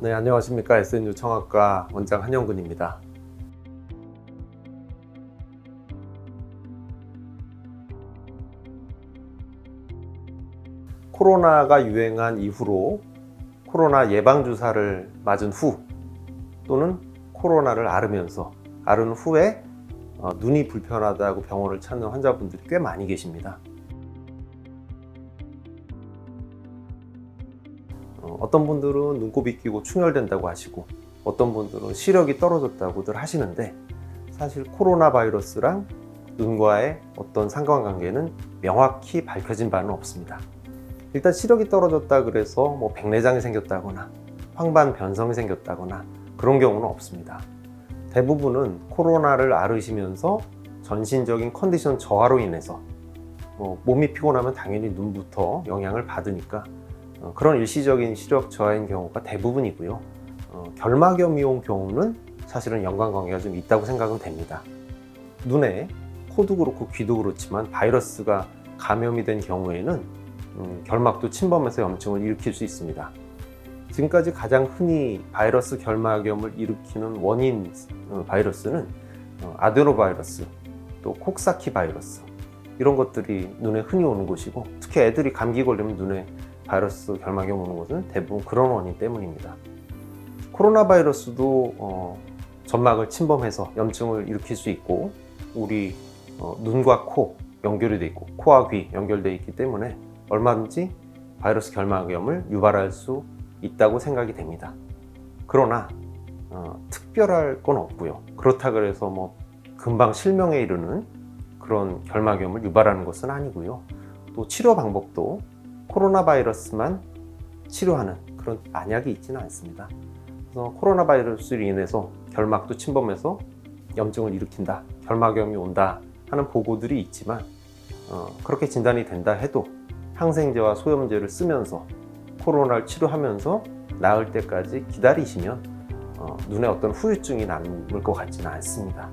네, 안녕하십니까. SNU 청학과 원장 한영근입니다. 코로나가 유행한 이후로 코로나 예방주사를 맞은 후 또는 코로나를 앓으면서 앓은 후에 어, 눈이 불편하다고 병원을 찾는 환자분들이 꽤 많이 계십니다. 어, 어떤 분들은 눈곱이 끼고 충혈된다고 하시고 어떤 분들은 시력이 떨어졌다고들 하시는데 사실 코로나 바이러스랑 눈과의 어떤 상관관계는 명확히 밝혀진 바는 없습니다. 일단 시력이 떨어졌다 그래서 뭐 백내장이 생겼다거나 황반 변성이 생겼다거나 그런 경우는 없습니다. 대부분은 코로나를 앓으시면서 전신적인 컨디션 저하로 인해서 뭐 몸이 피곤하면 당연히 눈부터 영향을 받으니까 어, 그런 일시적인 시력 저하인 경우가 대부분이고요. 어, 결막염이 온 경우는 사실은 연관관계가 좀 있다고 생각은 됩니다. 눈에 코도 그렇고 귀도 그렇지만 바이러스가 감염이 된 경우에는 음, 결막도 침범해서 염증을 일으킬 수 있습니다. 지금까지 가장 흔히 바이러스 결막염을 일으키는 원인 어, 바이러스는 어, 아데노바이러스, 또 콕사키 바이러스 이런 것들이 눈에 흔히 오는 것이고 특히 애들이 감기 걸리면 눈에 바이러스 결막염 오는 것은 대부분 그런 원인 때문입니다. 코로나 바이러스도 어, 점막을 침범해서 염증을 일으킬 수 있고 우리 어, 눈과 코 연결이 돼 있고 코와 귀 연결돼 있기 때문에 얼마든지 바이러스 결막염을 유발할 수 있다고 생각이 됩니다. 그러나 어, 특별할 건 없고요. 그렇다 그래서 뭐 금방 실명에 이르는 그런 결막염을 유발하는 것은 아니고요. 또 치료 방법도 코로나 바이러스만 치료하는 그런 안약이 있지는 않습니다. 그래서 코로나 바이러스로 인해서 결막도 침범해서 염증을 일으킨다, 결막염이 온다 하는 보고들이 있지만 어, 그렇게 진단이 된다 해도 항생제와 소염제를 쓰면서 코로나를 치료하면서 나을 때까지 기다리시면 어, 눈에 어떤 후유증이 남을 것 같지는 않습니다.